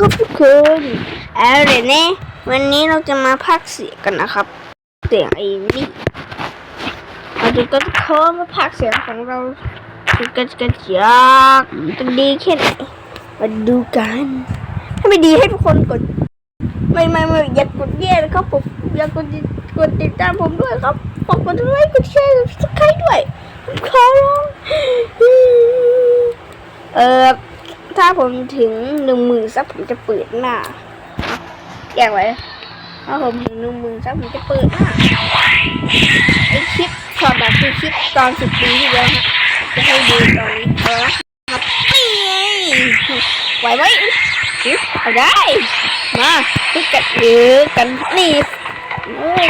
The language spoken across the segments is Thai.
ครับทุกคนเอาเดี๋ยนี้วันนี้เราจะมาพากเสียงกันนะครับ เสียงไอ้นี่เราจะต้องโค้มาพากเสียงของเราดูกันกันยากจะดีแค่ไหนมาดูกัน ถ้าไม่ดีให้ทุกคนกด ไม่ไม่ไม่อย่ากดแย่นะครับผมอย่ากดกดติดตามผมด้วยครับฝากกดไลค์กดแชร์สักใครด้วยขอร้องเออ ถ้าผมถึงหนึ่งหมื่นซับผมจะเปิดหน้าแยกไว้ ถ้าผมถึงหนึ่งหมื่นซับผมจะเปิดหน้าไอคลิปช็อตแบบคือคลิปตอนสิบปีที่แล้วฮะจะให้ดูตอนนี้เอาละครับไงไหวไหมอุ๊ยเอาได้ มาพิกัดหรือกันนี่โอ้ย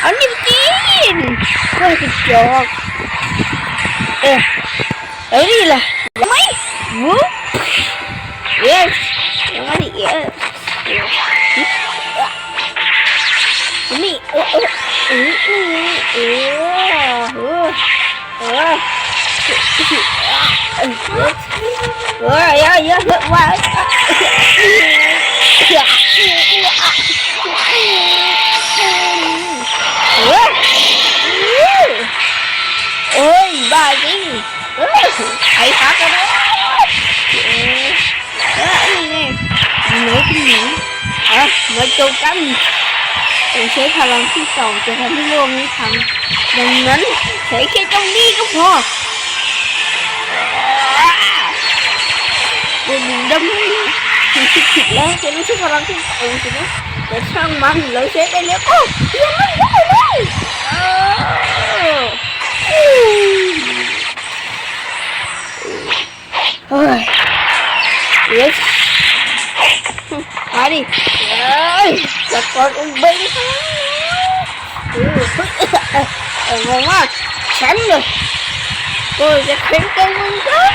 เอานี่ไปกินเพื่อจะจอกเออเอานี่ล่ะไหม Whoop. Yes. Somebody, yes. Me. Oh, oh. Mm, mm, yeah. Oh. Oh. Oh, yeah, yeah, yeah, what? Ôi, bà đi. มาโจมกันต้องใช้พลังที่สองจะทำให้โลกนี้พังดังนั้นใช้แค่ตรงนี้ก็พอกูดึงดำให้คุณคิดผิดแล้วจะไม่ใช่พลังที่สองสินะแต่ช่างมันเราใช้ไปแล้วก็ยังไม่ได้เลยเออเฮ้ย Yes. มาดิเอ้ย จัดก่อนอุ้งเบงเออเอองงมากฉันเลยก็จะแข่งกันเหมือนกัน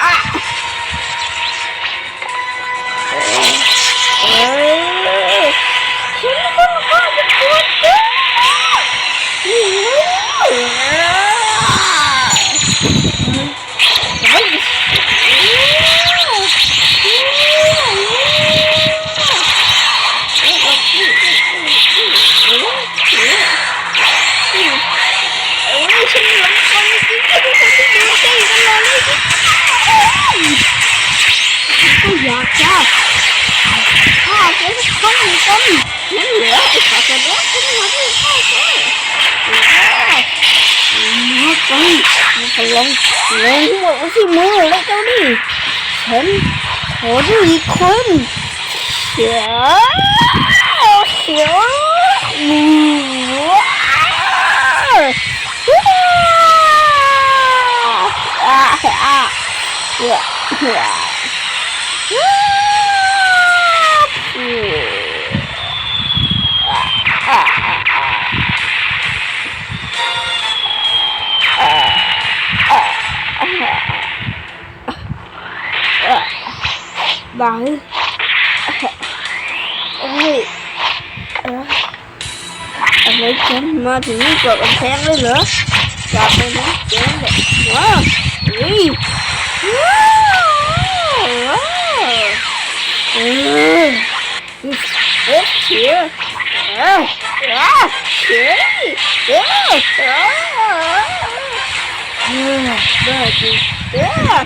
อยากจะข้าจะต้องมีต้นนั่นเหลือไอ้ข้าจะรู้ขึ้นมาที่ข้าก็มาไปมาพลังแรงทั้งหมดไว้ที่มือแล้วเจ้านี่ฉันขอดูอีกคนเสียวเสียวมืออ่าอ่าเสียวเสียวอ่าอ่าบังเอ้ยเอ่ออ เลยเหรอกลับไปนะเจ๊แบบว้าวเฮ้ยว้าวเออเอ๊ะเชี่ยเออเออเชี่ยเออเออเออบ้าจริงเออ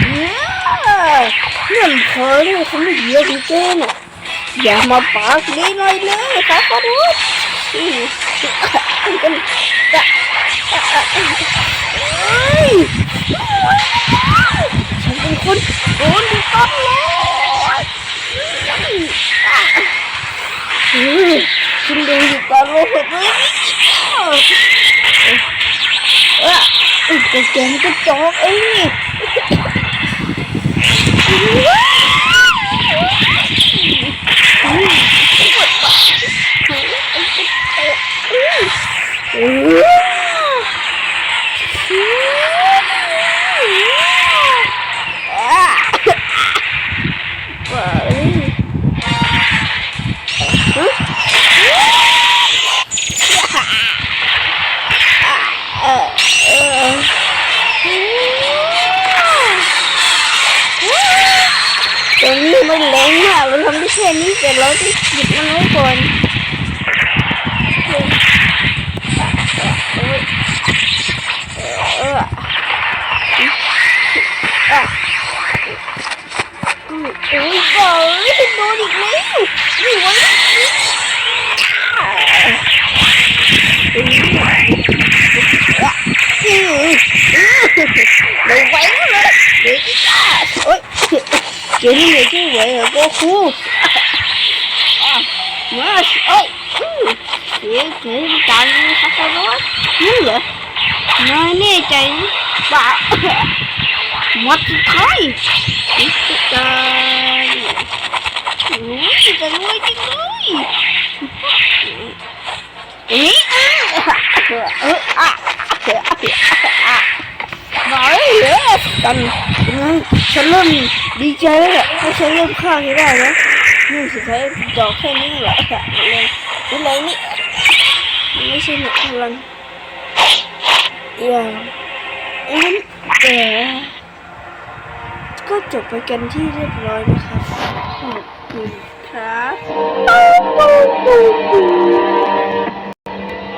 เออเงินเธอเนี่ยฉันไม่เยอะจริงๆน่ะอย่ามาปากดีหน่อยเลยค่ะขอโทษอืมกันจะเอ้ย ฉันเป็นคนโดนที่ต้องเลยเฮ้ยฉันดูอยู่ตตอนโลกเลยเออก็เกมก็จอกเอ้ยต แค่นี้แต่เราต้องหยิบมันไว้ก่อนเออโอ้ยเก๋โดนอีกแล้วนี่ไว้ไม่ไหวแล้วเด็กโอ๊ยเจนี่ไม่ช่วยเหรอโกคูมาโอ๊ยเจ๊เจ๊ตังฮัสโอนาย แน่ใจบ้าหมดสุดท้ายนี่จะโอ้ยจะรวยจริงเลยเอ๊ะเออเอออะเอออะ มาเลย กันยังไงฉันเริ่มดีใจแล้วแหละถ้าฉันเริ่มฆ่าให้ได้นะนี่สุดท้ายดอกแค่นี้แหละเลยนี่เลยนี่มันไม่ใช่หนักพลังอย่างนั้นแต่ก็จบไปกันที่เรียบร้อยนะครับขอบคุณครับ